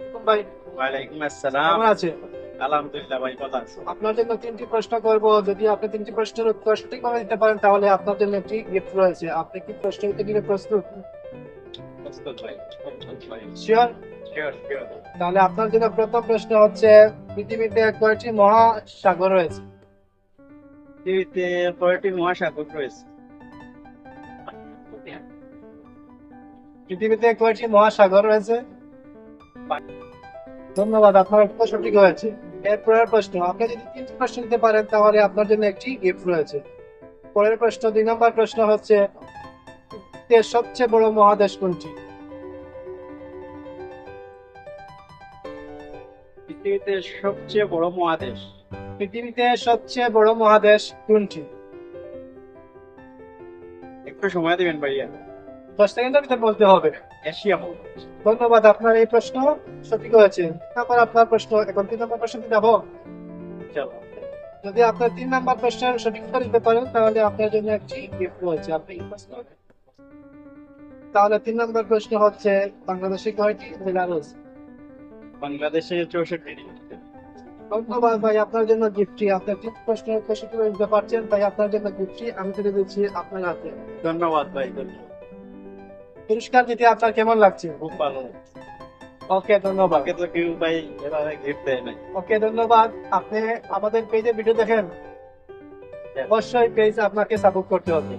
ভাই। ওয়ালাইকুম আসসালাম। কেমন আছে আলহামদুলিল্লাহ ভাই ভালো আপনার জন্য তিনটি প্রশ্ন করব। যদি আপনি তিনটি প্রশ্নের উত্তর সঠিকভাবে দিতে পারেন তাহলে আপনার জন্য একটি গিফট রয়েছে। আপনি কি প্রশ্ন দিতে প্রস্তুত? প্রস্তুত ভাই প্রস্তুত ভাই। শিওর শিওর শিওর তাহলে আপনার জন্য প্রথম প্রশ্ন হচ্ছে পৃথিবীতে কয়টি মহাসাগর রয়েছে? পৃথিবীতে কয়টি মহাসাগর রয়েছে? পৃথিবীতে কয়টি মহাসাগর রয়েছে? ধন্যবাদ আপনার উত্তর সঠিক হয়েছে। এরপরের প্রশ্ন আপনি যদি তিনটি প্রশ্ন দিতে পারেন তাহলে আপনার জন্য একটি গিফট রয়েছে। পরের প্রশ্ন দুই নম্বর প্রশ্ন হচ্ছে সবচেয়ে বড় মহাদেশ কোনটি? পৃথিবীতে সবচেয়ে বড় মহাদেশ। পৃথিবীতে সবচেয়ে বড় মহাদেশ কোনটি? একটু সময় দিবেন ভাইয়া। দশ সেকেন্ডের ভিতরে বলতে হবে। ধন্যবাদ আপনার এই প্রশ্ন সঠিক হয়েছে। তারপর আপনার প্রশ্ন এখন তিন নম্বর প্রশ্ন যাব যদি আপনার তিন নাম্বার প্রশ্নের সঠিক উত্তর দিতে পারেন তাহলে আপনার জন্য একটি গিফট রয়েছে। আপনি তাহলে তিন নম্বর প্রশ্ন হচ্ছে বাংলাদেশে কয়টি জেলা রয়েছে? বাংলাদেশে চৌষট্টি। ধন্যবাদ ভাই আপনার জন্য গিফটটি আপনার তিন প্রশ্নের উত্তর দিতে পারছেন তাই আপনার জন্য গিফটটি আমি তুলে দিচ্ছি আপনার হাতে। ধন্যবাদ ভাই ধন্যবাদ। পুরস্কার দিতে আপনার কেমন লাগছে? খুব ভালো ওকে ধন্যবাদ। তো কেউ ভাই এভাবে গিফট দেয় নাই। ওকে ধন্যবাদ। আপনি আমাদের পেজে ভিডিও দেখেন। অবশ্যই পেজ আপনাকে সাপোর্ট করতে হবে।